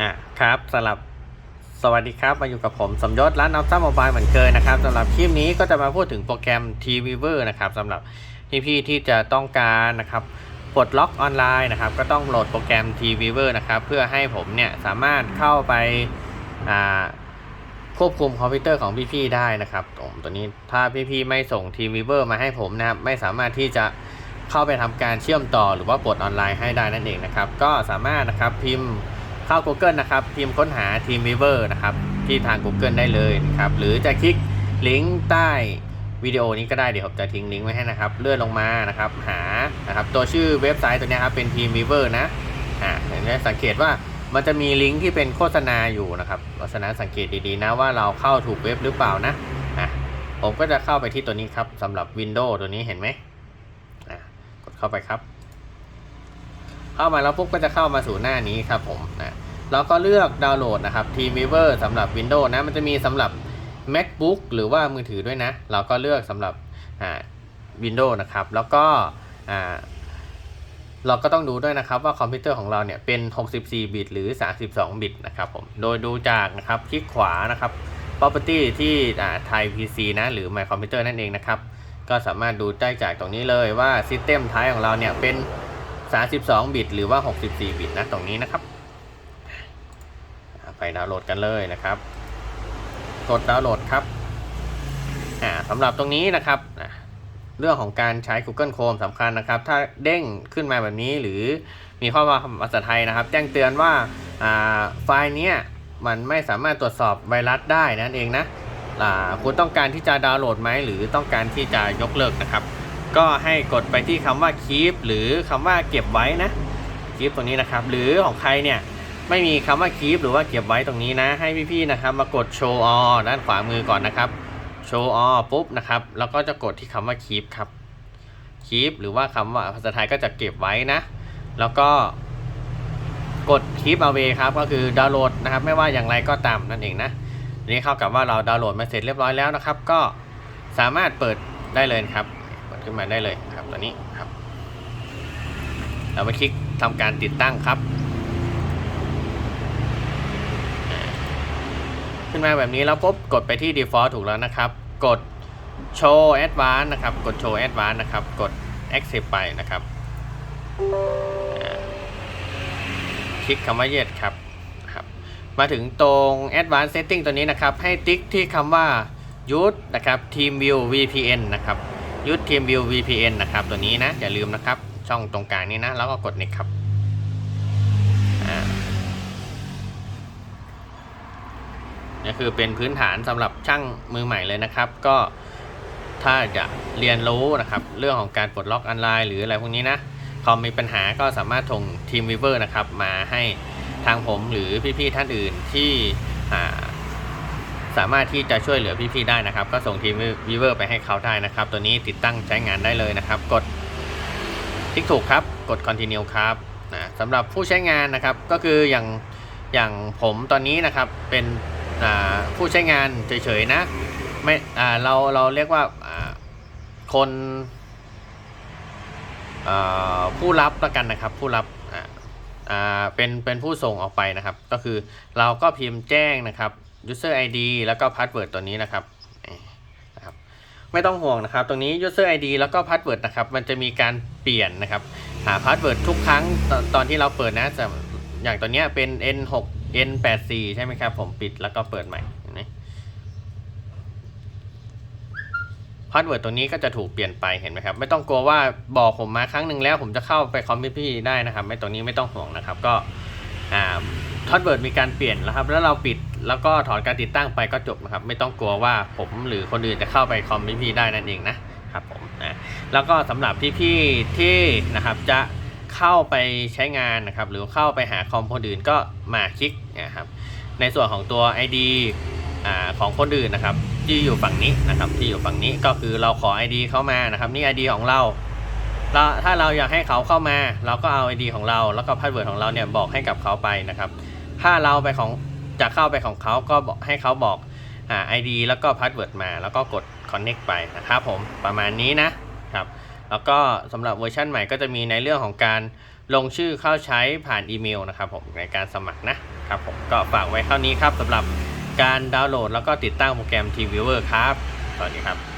อะครับสำหรับสวัสดีครับ มาอยู่กับผมสมยศร้านอัลต้าโมบายเหมือนเคยนะครับสำหรับคลิปนี้ก็จะมาพูดถึงโปรแกรม t v i e r นะครับสำหรับพี่ๆที่จะต้องการนะครับปลดล็อกออนไลน์นะครับ ก็ต้องโหลดโปรแกรม t v i e r นะครับเพื่อให้ผมเนี่ยสามารถเข้าไปควบคุมคอมพิวเตอร์ของพี่ๆได้นะครับผมตัวนี้ถ้าพี่ๆไม่ส่ง t v i e w e r มาให้ผมนะครับไม่สามารถที่จะเข้าไปทำการเชื่อมต่อหรือว่าปลดออนไลน์ให้ได้นั่นเองนะครับก็สามารถนะครับพิมพ์ เข้า Google นะครับพิมค้นหา Team Weaver นะครับที่ทาง Google ได้เลยนะครับหรือจะคลิกลิงก์ใต้วิดีโอนี้ก็ได้เดี๋ยวผมจะทิ้งลิงก์ไว้ให้นะครับ เลื่อนลงมานะครับหานะครับตัวชื่อเว็บไซต์ตัวนี้ครับเป็น Team Weaver นะอ่าเห็นไหมสังเกตว่ามันจะมีลิงก์ที่เป็นโฆษณาอยู่นะครับเพราะฉะนั้นสังเกตดีๆนะว่าเราเข้าถูกเว็บหรือเปล่านะอะผมก็จะเข้าไปที่ตัวนี้ครับสำหรับ Windows ตัวนี้เห็นไหมอะกดเข้าไปครับ เข้ามาแล้วปุ๊บก็จะเข้ามาสู่หน้านี้ครับผมนะ แล้วก็เลือกดาวน์โหลดนะครับ TeamViewer สำหรับ Windows นะ มันจะมีสำหรับ MacBook หรือว่ามือถือด้วยนะ เราก็เลือกสำหรับ Windows นะครับ แล้วก็เราก็ต้องดูด้วยนะครับว่าคอมพิวเตอร์ของเราเนี่ยเป็น 64 บิตหรือ 32 บิตนะครับผม โดยดูจากนะครับคลิกขวานะครับ property ที่ Thai PC นะ หรือ My Computer นั่นเองนะครับ ก็สามารถดูได้จากตรงนี้เลยว่า System Type ของเราเนี่ยเป็น 32 บิตหรือว่า 64 บิตนะตรงนี้นะครับ ไปดาวน์โหลดกันเลยนะครับ กดดาวน์โหลดครับอ่าสำหรับตรงนี้นะครับเรื่องของการใช้ Google Chrome สำคัญนะครับ ถ้าเด้งขึ้นมาแบบนี้หรือมีข้อความภาษาไทยนะครับ แจ้งเตือนว่าอ่าไฟล์เนี้ยมันไม่สามารถตรวจสอบไวรัสได้นั่นเองนะอ่าคุณต้องการที่จะดาวน์โหลดไหมหรือต้องการที่จะยกเลิกนะครับ ก็ให้กดไปที่คำว่า keep หรือคำว่าเก็บไว้นะ keep ตรงนี้นะครับ หรือของใครเนี่ย ไม่มีคำว่า keep หรือว่าเก็บไว้ตรงนี้นะ ให้พี่ๆนะครับ มากด show all ด้านขวามือก่อนนะครับ show all ปุ๊บนะครับ แล้วก็จะกดที่คำว่า keep ครับ keep หรือว่าคำว่าภาษาไทยก็จะเก็บไว้นะ แล้วก็กด keep away ครับก็คือดาวน์โหลดนะครับ ไม่ว่าอย่างไรก็ตามนั่นเองนะนี้เข้ากับว่าเราดาวน์โหลดมาเสร็จเรียบร้อยแล้วนะครับ ก็สามารถเปิดได้เลยครับเปิดขึ้นมาได้เลยครับตัวนี้ครับ เราไปคลิกทำการติดตั้งครับอ่า ขึ้นมาแบบนี้แล้วปุ๊บกดไปที่ default ถูกแล้วนะครับ กด show advanced นะครับ กด show advanced นะครับ กด accept ไปนะครับคลิกคำว่า yes ครับครับ มาถึงตรง advanced setting ตัวนี้นะครับ ให้ติ๊กที่คำว่า use นะครับ team view VPN นะครับยุด TeamView VPN นะครับ ตัวนี้นะ อย่าลืมนะครับ ช่องตรงกลางนี้นะ แล้วก็กด next ครับ นี่คือเป็นพื้นฐานสำหรับช่างมือใหม่เลยนะครับ ก็ถ้าจะเรียนรู้นะครับเรื่องของการปลดล็อกออนไลน์หรืออะไรพวกนี้นะคอมมีปัญหาก็สามารถส่ง TeamViewer นะครับมาให้ทางผมหรือพี่ๆท่านอื่นที่าสามารถที่จะช่วยเหลือพี่ๆได้นะครับ ก็ส่งทีมวีเวอร์ไปให้เขาได้นะครับ ตัวนี้ติดตั้งใช้งานได้เลยนะครับ กดติ๊กถูกครับ กด continue ครับนะสำหรับผู้ใช้งานนะครับก็คืออย่างอย่างผมตอนนี้นะครับเป็น ผู้ใช้งานเฉยๆนะไม่เราเราเรียกว่าคนผู้รับละกันนะครับ ผู้รับเป็นเป็นผู้ส่งออกไปนะครับ ก็คือเราก็พิมพ์แจ้งนะครับ user ID แล้วก็ password ตัวนี้นะครับนี่นะครับ ไม่ต้องห่วงนะครับ ตรงนี้ user ID แล้วก็ password นะครับ มันจะมีการเปลี่ยนนะครับหา password ทุกครั้งตอนที่เราเปิดนะจะอย่างตัวเนี้ยเป็น n6 n84 ใช่ไหมครับ ผมปิดแล้วก็เปิดใหม่เนไหมพาสเวิร์ดตัวนี้ก็จะถูกเปลี่ยนไปเห็นไหมครับ ไม่ต้องกลัวว่าบอกผมมาครั้งหนึ่งแล้ว ผมจะเข้าไปคอมพิวพี่ได้นะครับ ไม่ตรงนี้ไม่ต้องห่วงนะครับ ก็พาสเวิร์ดมีการเปลี่ยนแล้วครับ แล้วเราปิดแล้วก็ถอนการติดตั้งไปก็จบนะครับ ไม่ต้องกลัวว่าผมหรือคนอื่นจะเข้าไปคอมพี่ได้นั่นเองนะครับผมนะแล้วก็สำหรับพี่ๆที่นะครับจะ เข้าไปใช้งานนะครับ หรือเข้าไปหาคอมคนอื่นก็มาคลิกนะครับ ในส่วนของตัว ID อของคนอื่นนะครับ ที่อยู่ฝั่งนี้นะครับ ที่อยู่ฝั่งนี้ก็คือเราขอ ID เข้ามานะครับ นี่ ID ของเราเราถ้าเราอยากให้เขาเข้ามา เราก็เอา ID ของเราแล้วก็พาสเวิร์ดของเราเนี่ยบอกให้กับเขาไปนะครับ ถ้าเราไปของจะเข้าไปของเขาก็บอกให้เขาบอกอ่า ID แล้วก็พาสเวิร์ดมา แล้วก็กด connect ไปนะครับผมประมาณนี้นะ แล้วก็สำหรับเวอร์ชันใหม่ก็จะมีในเรื่องของการลงชื่อเข้าใช้ผ่านอีเมลนะครับผมในการสมัครนะนะครับผมก็ฝากไว้เท่านี้ครับสำหรับการดาวน์โหลดแล้วก็ติดตั้งโปรแกรม TeamViewer ครับ สวัสดีครับ